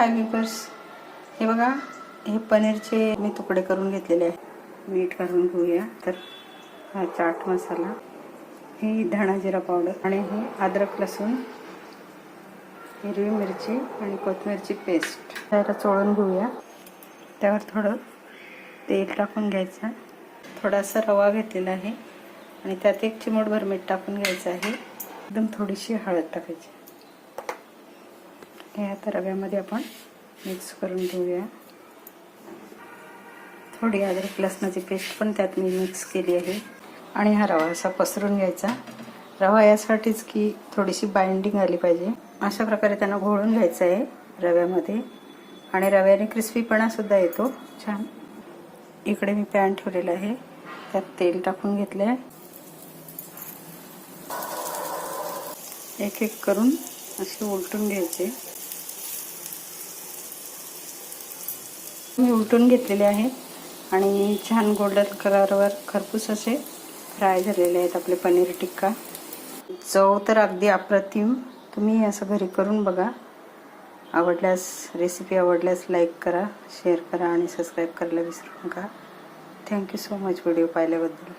हाय विपर्स हे बघा हे पनीरचे मी तुकडे करून घेतलेले आहे. मीठ घालून घेऊया. तर हा चाट मसाला ही धणा जिरा पावडर आणि हे अद्रक लसूण हिरवी मिरची आणि कोथमिरची पेस्ट. त्याला चोळून घेऊया. त्यावर थोडं तेल टाकून घ्यायचं. थोडासा रवा घेतलेला आहे आणि त्यात एक चिमूटभर मीठ टाकून घ्यायचं आहे. एकदम थोडीशी हळद टाकायची. हे आता रव्यामध्ये आपण मिक्स करून घेऊया थोडी अद्रक लसणाची पेस्ट पण त्यात मी मिक्स केली आहे. आणि हा रवा असा पसरून घ्यायचा. रवा यासाठीच की थोडीशी बाइंडिंग आली पाहिजे. अशा प्रकारे त्यांना घोळून घ्यायचं आहे रव्यामध्ये. आणि रव्याने क्रिस्पीपणासुद्धा येतो. छान. इकडे मी पॅन ठेवलेलं आहे. त्यात तेल टाकून घेतलं आहे एक एक करून असे उलटून घ्यायचे. मी उलटून घेतलेले आहेत. आणि छान गोल्डन कलरवर खरपूस असे फ्राय झालेले आहेत आपले पनीर टिक्का. चव तर अगदी अप्रतिम. तुम्ही असं घरी करून बघा. आवडल्यास रेसिपी आवडल्यास लाईक करा शेअर करा आणि सबस्क्राईब करायला विसरू नका. थँक्यू सो मच व्हिडिओ पाहिल्याबद्दल.